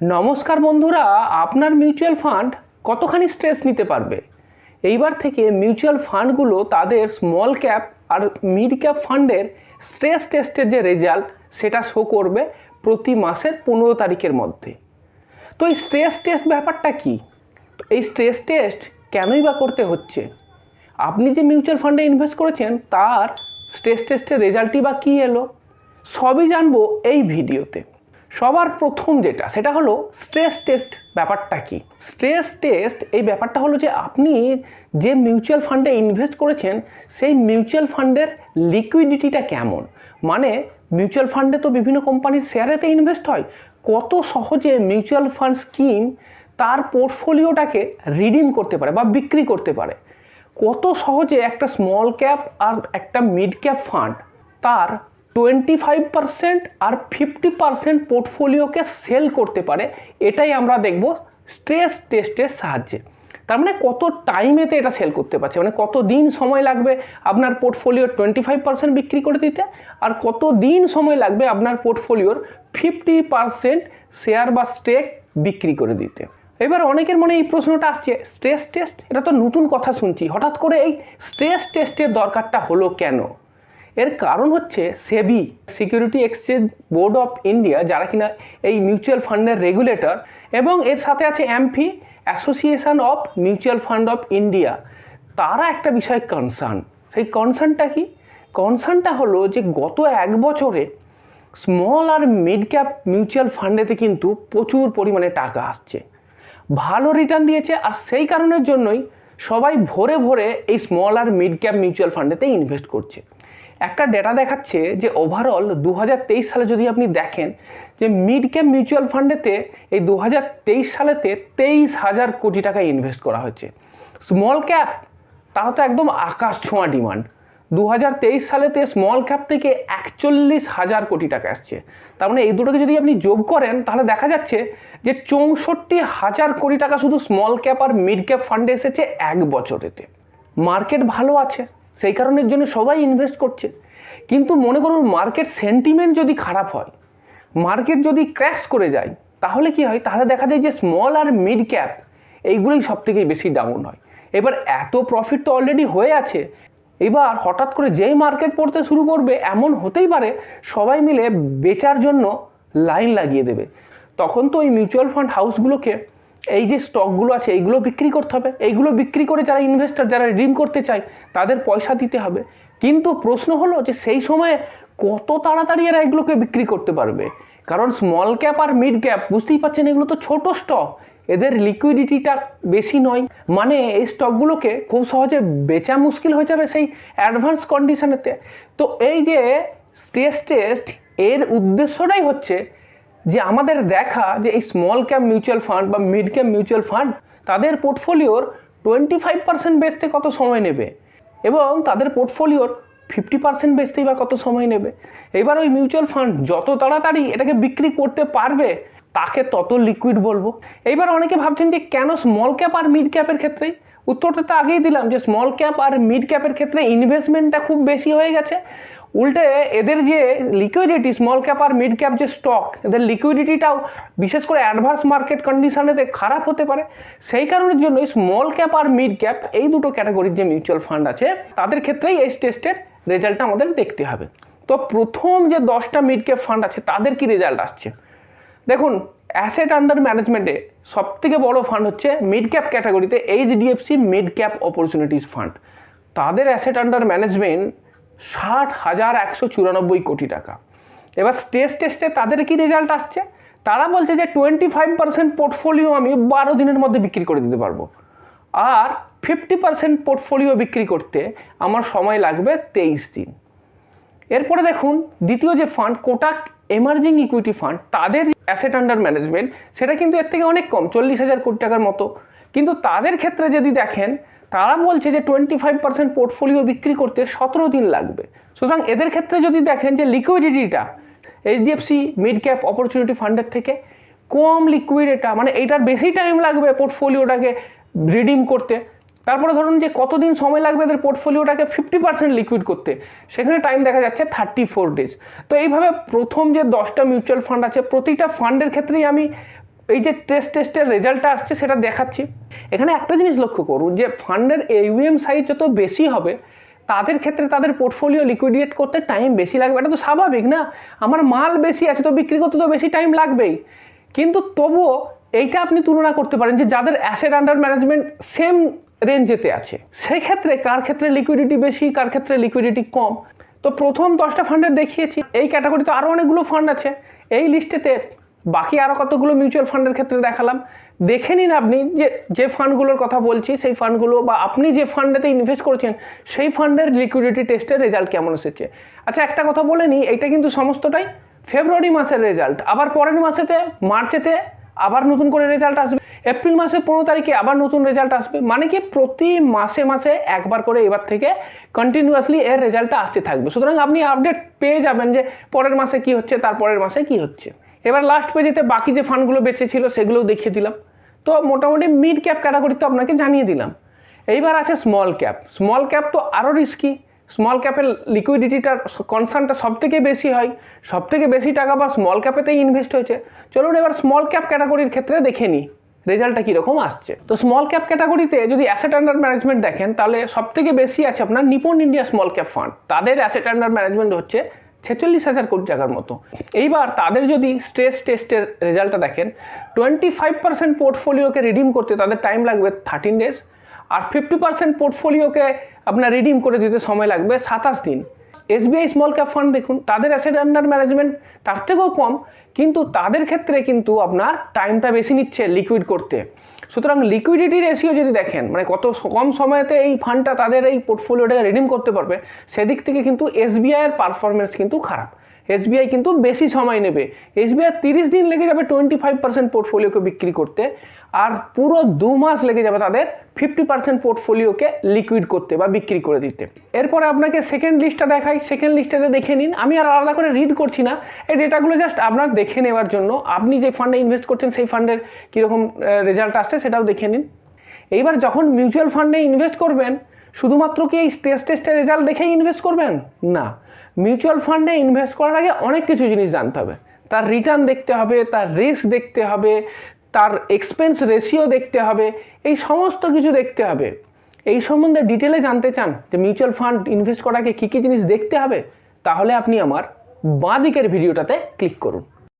নমস্কার বন্ধুরা, আপনার মিউচুয়াল ফান্ড কতখানি স্ট্রেস নিতে পারবে? এইবার থেকে মিউচুয়াল ফান্ডগুলো তাদের স্মল ক্যাপ আর মিড ক্যাপ ফান্ডের স্ট্রেস টেস্টের যে রেজাল্ট সেটা শো করবে প্রতি মাসের পনেরো তারিখের মধ্যে। তো এই স্ট্রেস টেস্ট ব্যাপারটা কি? এই স্ট্রেস টেস্ট কেনই বা করতে হচ্ছে? আপনি যে মিউচুয়াল ফান্ডে ইনভেস্ট করেছেন, তার স্ট্রেস টেস্টের রেজাল্টই বা কী এলো? সবই জানব এই ভিডিওতে সবার প্রথম যেটা, সেটা হলো স্ট্রেস টেস্ট ব্যাপারটা কি? স্ট্রেস টেস্ট এই ব্যাপারটা হলো যে আপনি যে মিউচুয়াল ফান্ডে ইনভেস্ট করেছেন, সেই মিউচুয়াল ফান্ডের লিকুইডিটিটা কেমন? মানে মিউচুয়াল ফান্ডে তো বিভিন্ন কোম্পানির শেয়ারেতে ইনভেস্ট হয়। কত সহজে মিউচুয়াল ফান্ড স্কিম তার পোর্টফোলিওটাকে রিডিম করতে পারে বা বিক্রি করতে পারে? কত সহজে একটা স্মল ক্যাপ আর একটা মিড ক্যাপ ফান্ড তার টোয়েন্টি ফাইভ পার্সেন্ট আর ফিফটি পার্সেন্ট পোর্টফোলিওকে সেল করতে পারে, এটাই আমরা দেখব স্ট্রেস টেস্টের সাহায্যে। তার মানে কত টাইমেতে এটা সেল করতে পারছে মানে কত দিন সময় লাগবে আপনার পোর্টফোলিও টোয়েন্টি ফাইভ পার্সেন্ট বিক্রি করে দিতে, আর কত দিন সময় লাগবে আপনার পোর্টফোলিওর ফিফটি পার্সেন্ট শেয়ার বা স্টেক বিক্রি করে দিতে। এবার অনেকের মনে এই প্রশ্নটা আসছে স্ট্রেস টেস্ট এটা তো নতুন কথা শুনছি, হঠাৎ করে এই স্ট্রেস টেস্টের দরকারটা হলো কেন? এর কারণ হচ্ছে SEBI security exchange board of India যারা কিনা এই মিউচুয়াল ফান্ডের রেগুলেটর এবং এর সাথে আছে AMFI association of mutual fund of India তারা একটা বিষয় কনসার্ন সেই কনসার্নটা কি? কনসার্নটা হলো যে গত এক বছরে স্মল আর মিড ক্যাপ মিউচুয়াল ফান্ডেতে কিন্তু প্রচুর পরিমাণে টাকা আসছে। ভালো রিটার্ন দিয়েছে, আর সেই কারণের জন্যই সবাই ভরে ভরে এই স্মল আর মিড ক্যাপ মিউচুয়াল ফান্ডেতে ইনভেস্ট করছে। একটা ডেটা দেখাচ্ছে যে ওভারঅল দু হাজার তেইশ সালে যদি আপনি দেখেন যে মিড ক্যাপ মিউচুয়াল ফান্ডেতে এই দু হাজার তেইশ সালেতে তেইশ হাজার কোটি টাকা ইনভেস্ট করা হয়েছে। স্মল ক্যাপ তারা তো একদম আকাশ ছোঁয়া ডিমান্ড দু হাজার তেইশ সালেতে স্মল ক্যাপ থেকে একচল্লিশ হাজার কোটি টাকা আসছে। তার মানে এই দুটোকে যদি আপনি যোগ করেন, তাহলে দেখা যাচ্ছে যে চৌষট্টি হাজার কোটি টাকা শুধু স্মল ক্যাপ আর মিড ক্যাপ ফান্ডে এসেছে এক বছরেতে। মার্কেট ভালো আছে। সেই কারণের জন্য সবাই ইনভেস্ট করছে। কিন্তু মনে করুন মার্কেট সেন্টিমেন্ট যদি খারাপ হয় মার্কেট যদি ক্র্যাশ করে যায়, তাহলে কি হয়? তাহলে দেখা যায় যে স্মল আর মিড ক্যাপ এইগুলোই সব থেকে বেশি ডাউন হয়। এবার এত প্রফিট তো অলরেডি হয়ে আছে। এবার হঠাৎ করে যেই মার্কেট পড়তে শুরু করবে, এমন হতেই পারে, সবাই মিলে বেচার জন্য লাইন লাগিয়ে দেবে। তখন তো ওই মিউচুয়াল ফান্ড হাউসগুলোকে এই যে স্টকগুলো আছে, এইগুলো বিক্রি করতে হবে। এইগুলো বিক্রি করে যারা ইনভেস্টার যারা রিডিম করতে চায়, তাদের পয়সা দিতে হবে। কিন্তু প্রশ্ন হলো যে সেই সময়ে কত তাড়াতাড়ি এরা এগুলোকে বিক্রি করতে পারবে? কারণ স্মল ক্যাপ আর মিড ক্যাপ বুঝতেই পারছেন এগুলো তো ছোট স্টক এদের লিকুইডিটিটা বেশি নয়। মানে এই স্টকগুলোকে খুব সহজে বেচা মুশকিল হয়ে যাবে সেই অ্যাডভান্স কন্ডিশনেতে তো এই যে স্ট্রেস টেস্ট এর উদ্দেশ্যটাই হচ্ছে যে আমাদের দেখা যে এই স্মল ক্যাপ মিউচুয়াল ফান্ড বা মিড ক্যাপ মিউচুয়াল ফান্ড তাদের পোর্টফোলিওর টোয়েন্টি ফাইভ পার্সেন্ট বেচতে কত সময় নেবে? এবং তাদের পোর্টফোলিওর ফিফটি পার্সেন্ট বেচতেই বা কত সময় নেবে? এবার ওই মিউচুয়াল ফান্ড যত তাড়াতাড়ি এটাকে বিক্রি করতে পারবে তাকে তত লিকুইড বলব। এইবার অনেকে ভাবছেন যে কেন স্মল ক্যাপ আর মিড ক্যাপের ক্ষেত্রে? উত্তরটা তো আগেই দিলাম যে স্মল ক্যাপ আর মিড ক্যাপের ক্ষেত্রে ইনভেস্টমেন্টটা খুব বেশি হয়ে গেছে। উল্টে এদের যে লিকুইডিটি স্মল ক্যাপ আর মিড ক্যাপ যে স্টক এদের লিকুইডিটিটাও বিশেষ করে অ্যাডভান্স মার্কেট কন্ডিশনেতে খারাপ হতে পারে। সেই কারণের জন্য স্মল ক্যাপ আর মিড ক্যাপ এই দুটো ক্যাটাগরির যে মিউচুয়াল ফান্ড আছে, তাদের ক্ষেত্রেই এই টেস্টের রেজাল্টটা আমাদের দেখতে হবে। তো প্রথম যে দশটা মিড ক্যাপ ফান্ড আছে, তাদের কি রেজাল্ট আসছে? দেখুন অ্যাসেট আন্ডার ম্যানেজমেন্টে সব থেকে বড় ফান্ড হচ্ছে মিড ক্যাপ ক্যাটাগরিতে HDFC mid cap opportunities fund তাদের অ্যাসেট আন্ডার ম্যানেজমেন্ট ষাট হাজার একশো চুরানব্বই কোটি টাকা। এবার স্টেজ টেস্টে তাদের কি রেজাল্ট আসছে? তারা বলছে যে টোয়েন্টি ফাইভ পার্সেন্ট পোর্টফোলিও আমি বারো দিনের মধ্যে বিক্রি করে দিতে পারব। আর ফিফটি পার্সেন্ট পোর্টফোলিও বিক্রি করতে আমার সময় লাগবে তেইশ দিন। এরপরে দেখুন, দ্বিতীয় যে fund Kotak emerging equity fund তাদের অ্যাসেট আন্ডার ম্যানেজমেন্ট সেটা কিন্তু এর থেকে অনেক কম, চল্লিশ হাজার কোটি টাকার মতো। কিন্তু তাদের ক্ষেত্রে যদি দেখেন, তারা বলছে যে টোয়েন্টি ফাইভ পার্সেন্ট পোর্টফোলিও বিক্রি করতে সতেরো দিন লাগবে। সুতরাং এদের ক্ষেত্রে যদি দেখেন যে লিকুইডিটিটা এইচডিএফসি মিড ক্যাপ অপরচুনিটি ফান্ডের থেকে কম লিকুইড এটা মানে এইটার বেশি টাইম লাগবে পোর্টফোলিওটাকে রিডিম করতে। তারপরে ধরুন যে কতদিন সময় লাগবে এদের পোর্টফোলিওটাকে ফিফটি পার্সেন্ট লিকুইড করতে? সেখানে টাইম দেখা যাচ্ছে থার্টি ফোর ডেজ তো এইভাবে প্রথম যে দশটা মিউচুয়াল ফান্ড আছে, প্রতিটা ফান্ডের ক্ষেত্রেই আমি এই যে টেস্ট টেস্টের রেজাল্টটা আসছে সেটা দেখাচ্ছি। এখানে একটা জিনিস লক্ষ্য করুন যে ফান্ডের এইউএম সাইজ যত বেশি হবে, তাদের ক্ষেত্রে তাদের পোর্টফোলিও লিকুইডিয়েট করতে টাইম বেশি লাগবে। এটা তো স্বাভাবিক না? আমার মাল বেশি আছে তো বিক্রি করতে তো বেশি টাইম লাগবেই। কিন্তু তবুও এইটা আপনি তুলনা করতে পারেন যে যাদের অ্যাসেট আন্ডার ম্যানেজমেন্ট সেম রেঞ্জেতে আছে। সেই ক্ষেত্রে কার ক্ষেত্রে লিকুইডিটি বেশি, কার ক্ষেত্রে লিকুইডিটি কম? তো প্রথম দশটা ফান্ডের দেখিয়েছি। এই ক্যাটাগরিতে আরও অনেকগুলো ফান্ড আছে। এই লিস্টেতে বাকি আরও কতগুলো মিউচুয়াল ফান্ডের ক্ষেত্রে দেখালাম। দেখে নিন আপনি যে যে ফান্ডগুলোর কথা বলছি, সেই ফান্ডগুলো বা আপনি যে ফান্ডেতে ইনভেস্ট করেছেন, সেই ফান্ডের লিকুইডিটি টেস্টের রেজাল্ট কেমন এসেছে? আচ্ছা একটা কথা বলে নিই, এটা কিন্তু সমস্তটাই ফেব্রুয়ারি মাসের রেজাল্ট আবার পরের মাসেতে মার্চেতে আবার নতুন করে রেজাল্ট আসবে। এপ্রিল মাসের পনেরো তারিখে আবার নতুন রেজাল্ট আসবে। মানে কি প্রতি মাসে মাসে একবার করে এবার থেকে কন্টিনিউয়াসলি এর রেজাল্টটা আসতে থাকবে। সুতরাং আপনি আপডেট পেয়ে যাবেন যে পরের মাসে কি হচ্ছে, তার পরের মাসে কি হচ্ছে। এবার লাস্ট পেজেতে বাকি যে ফান্ডগুলো বেঁচে ছিল সেগুলোও দেখিয়ে দিলাম। তো মোটামুটি মিড ক্যাপ ক্যাটাগরি তো আপনাকে জানিয়ে দিলাম। এইবার আছে স্মল ক্যাপ স্মল ক্যাপ তো আরও রিস্কি স্মল ক্যাপের লিকুইডিটিটার কনসার্নটা সব থেকে বেশি হয়। সব থেকে বেশি টাকা বা স্মল ক্যাপেতেই ইনভেস্ট হয়েছে। চলুন এবার স্মল ক্যাপ ক্যাটাগরির ক্ষেত্রে দেখে নিই রেজাল্টটা কীরকম আসছে। তো স্মল ক্যাপ ক্যাটাগরিতে যদি অ্যাসেট আন্ডার ম্যানেজমেন্ট দেখেন, তাহলে সব থেকে বেশি আছে আপনার Nippon India small cap fund তাদের অ্যাসেট আন্ডার ম্যানেজমেন্ট হচ্ছে ছেচল্লিশ হাজার কোটি টাকার মতো। এইবার তাদের যদি স্ট্রেস টেস্টের রেজাল্টটা দেখেন টোয়েন্টি ফাইভ পার্সেন্ট পোর্টফোলিওকে রিডিম করতে তাদের টাইম লাগবে থার্টিন ডেজ আর ফিফটি পার্সেন্ট পোর্টফোলিওকে আপনার রিডিম করে দিতে সময় লাগবে সাতাশ দিন। এসবিআই স্মল ক্যাপ ফান্ড দেখুন, তাদের অ্যাসেট আন্ডার ম্যানেজমেন্ট তার থেকেও কম, কিন্তু তাদের ক্ষেত্রে কিন্তু আপনার টাইমটা বেশি নিচ্ছে লিকুইড করতে। সুতরাং লিকুইডিটি রেশিও যদি দেখেন মানে কত কম সময়তে এই ফান্ডটা তাদের এই পোর্টফোলিওটাকে রিডিম করতে পারবে, সেদিক থেকে কিন্তু এসবিআইয়ের পারফরমেন্স কিন্তু খারাপ। এসবিআই কিন্তু বেশি সময় নেবে। এসবিআই তিরিশ দিন লেগে যাবে টোয়েন্টি ফাইভ পার্সেন্ট পোর্টফোলিওকে বিক্রি করতে। আর পুরো দু মাস লেগে যাবে তাদের ফিফটি পার্সেন্ট পোর্টফোলিওকে লিকুইড করতে বা বিক্রি করে দিতে। এরপরে আপনাকে সেকেন্ড লিস্টটা দেখাই। সেকেন্ড লিস্টটাতে দেখে নিন। আমি আর আলাদা করে রিড করছি না। এই ডেটাগুলো জাস্ট আপনার দেখে নেওয়ার জন্য। আপনি যে ফান্ডে ইনভেস্ট করছেন, সেই ফান্ডের কীরকম রেজাল্ট আসছে সেটাও দেখে নিন। এইবার যখন মিউচুয়াল ফান্ডে ইনভেস্ট করবেন, শুধুমাত্র কি এই স্টেজ টেস্টের রেজাল্ট দেখেই ইনভেস্ট করবেন? না। মিউচুয়াল ফান্ডে ইনভেস্ট করার আগে অনেক কিছু জিনিস জানতে হবে। তার রিটার্ন দেখতে হবে, তার রিস্ক দেখতে হবে, তার এক্সপেন্স রেশিও দেখতে হবে, এই সমস্ত কিছু দেখতে হবে। এই সম্বন্ধে ডিটেলে জানতে চান যে মিউচুয়াল ফান্ড ইনভেস্ট আগে কী কী জিনিস দেখতে হবে, তাহলে আপনি আমার বাঁ দিকের ভিডিওটাতে ক্লিক করুন।